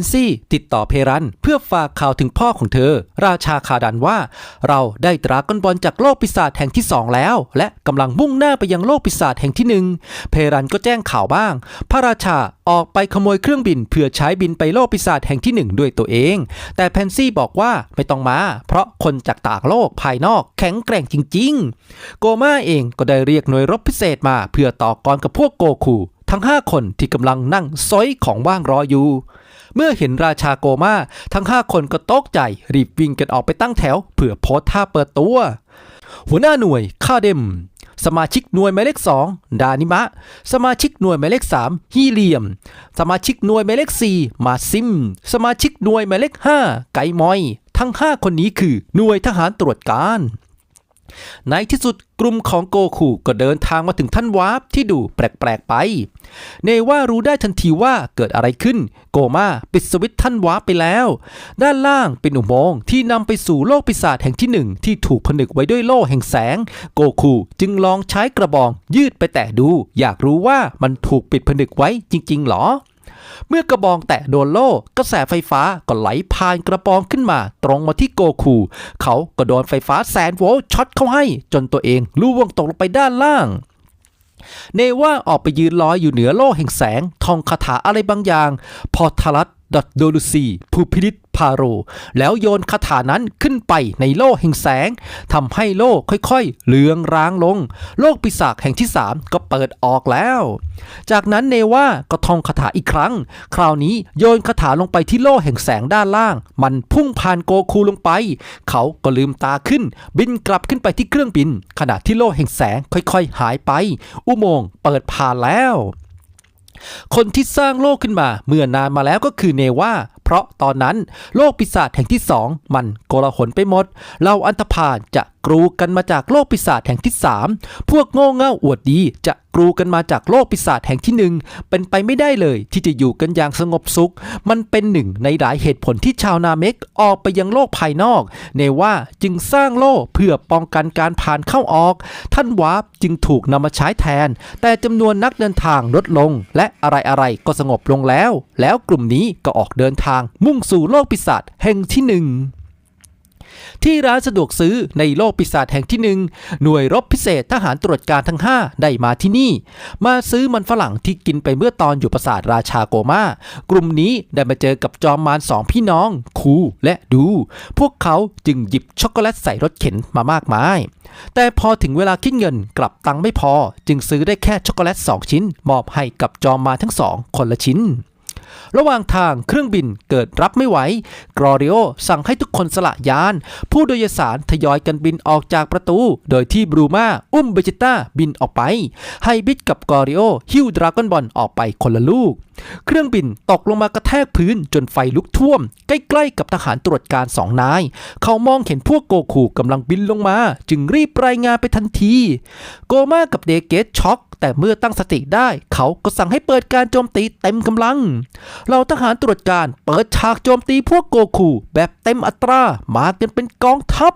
นซี่ติดต่อเพรัน เพื่อฝากข่าวถึงพ่อของเธอ ราชาคาดันว่า เราได้ดราก้อนบอลจากโลกปีศาจแห่งที่สองแล้ว และกำลังมุ่งหน้าไปยังโลกปีศาจแห่งที่หนึ่งเพรันก็แจ้งข่าวบ้าง พระราชาออกไปขโมยเครื่องบินเพื่อใช้บินไปโลกปีศาจแห่งที่หนึ่งด้วยตัวเอง แต่แพนซี่บอกว่าไม่ต้องมา เพราะคนจากต่างโลกภายนอกแข็งแกร่งจริง ๆ โกมาเองก็ได้เรียกหน่วยรบพิเศษมาเพื่อต่อกรกับพวกโกคู ทั้ง 5 คนที่กำลังนั่งซอยของว่างรออยู่ เมื่อเห็นราชาโกมาทั้ง 5 คนก็ตกใจรีบวิ่งกันออกไปตั้งแถว เพื่อโพสท่าเปิดตัว หัวหน้าหน่วยคาเดม สมาชิกหน่วยหมายเลข 2 ดานิมะ สมาชิกหน่วยหมายเลข 3 ฮีเลียม สมาชิกหน่วยหมายเลข 4 มาซิม สมาชิกหน่วยหมายเลข 5 ไกมอย ทั้ง 5 คนนี้คือหน่วยทหารตรวจการ ในที่สุดกลุ่มของโกคูก็เดินทางมาถึงท่านวาร์ปที่ดูแปลกๆไป เนว่ารู้ได้ทันทีว่าเกิดอะไรขึ้น โกมาปิดสวิตท่านวาร์ปไปแล้ว ด้านล่างเป็นอุโมงค์ที่นำไปสู่โลกปีศาจแห่งที่หนึ่งที่ถูกผนึกไว้ด้วยโล่แห่งแสง โกคูจึงลองใช้กระบองยืดไปแตะดู อยากรู้ว่ามันถูกปิดผนึกไว้จริงๆหรอ เมื่อกระบองแตะโดนโล่กระแสไฟฟ้าก็ไหลผ่านกระบองขึ้นมา ตรงมาที่โกคู เขาก็โดนไฟฟ้าแสนโวลต์ช็อตเข้าให้ จนตัวเองล่วงตกลงไปด้านล่างเนว่าออกไปยืนลอยอยู่เหนือโล่แห่งแสง ทองคาถาอะไรบางอย่าง พอทลัดดอด โดลูซีผู้พินิษพาโร แล้วโยนคาถานั้นขึ้นไปในโล่แห่งแสงทำให้โล่ค่อยๆ เลืองร้างลง โลกปีศาจแห่งที่สามก็เปิดออกแล้ว จากนั้นเนว่าก็ท่องคาถาอีกครั้ง คราวนี้โยนคาถาลงไปที่โล่แห่งแสงด้านล่าง มันพุ่งผ่านโกคูลงไป เขาก็ลืมตาขึ้น บินกลับขึ้นไปที่เครื่องบิน ขณะที่โล่แห่งแสงค่อยๆ หายไป อุโมงค์เปิดผ่านแล้ว คนที่สร้างโลกขึ้นมา เมื่อนานมาแล้วก็คือเนว่า เพราะตอนนั้นโลกปีศาจแห่งที่สองมันโกลาหลไปหมด เราอันธพาลจะกรูกันมาจากโลกปีศาจแห่งที่สามพวกโง่เง่าอวดดีจะกรูกันมาจากโลกปีศาจแห่งที่หนึ่งเป็นไปไม่ได้เลยที่จะอยู่กันอย่างสงบสุข มันเป็นหนึ่งในหลายเหตุผลที่ชาวนาเมกออกไปยังโลกภายนอก เนว่าจึงสร้างโลกเพื่อป้องกันการผ่านเข้าออก ท่านวาร์ปจึงถูกนำมาใช้แทน แต่จำนวนนักเดินทางลดลง และอะไรๆก็สงบลงแล้ว แล้วกลุ่มนี้ก็ออกเดินทางมุ่งสู่โลกปีศาจแห่งที่หนึ่งที่ร้านสะดวกซื้อในโลกปีศาจแห่งที่หนึ่งหน่วยรบพิเศษทหารตรวจการทั้ง 5 ได้มาที่นี่ มาซื้อมันฝรั่งที่กินไปเมื่อตอนอยู่ปราสาทราชาโกมากลุ่มนี้ได้มาเจอกับจอมมารสองพี่น้อง คูและดู พวกเขาจึงหยิบช็อกโกแลตใส่รถเข็นมามากมาย แต่พอถึงเวลาคิดเงินกลับตังไม่พอ จึงซื้อได้แค่ช็อกโกแลต2ชิ้น มอบให้กับจอมมารทั้งสองคนละชิ้น ระหว่างทางเครื่องบินเกิดรับไม่ไหว กรอริโอสั่งให้ทุกคนสละยาน ผู้โดยสารทยอยกันบินออกจากประตู โดยที่บรูมาอุ้มเบจิต้าบินออกไป ให้บิดกับกรอริโอหิ้วดราก้อนบอลออกไปคนละลูก เครื่องบินตกลงมากระแทกพื้นจนไฟลุกท่วม ใกล้ๆกับทหารตรวจการสองนาย เขามองเห็นพวกโกคูกำลังบินลงมา จึงรีบรายงานไปทันที โกมากับเดเกตช็อก แต่เมื่อตั้งสติได้ เขาก็สั่งให้เปิดการโจมตีเต็มกำลัง เราทหารตรวจการเปิดฉากโจมตีพวกโกคูแบบเต็มอัตรามากันเป็นกองทัพ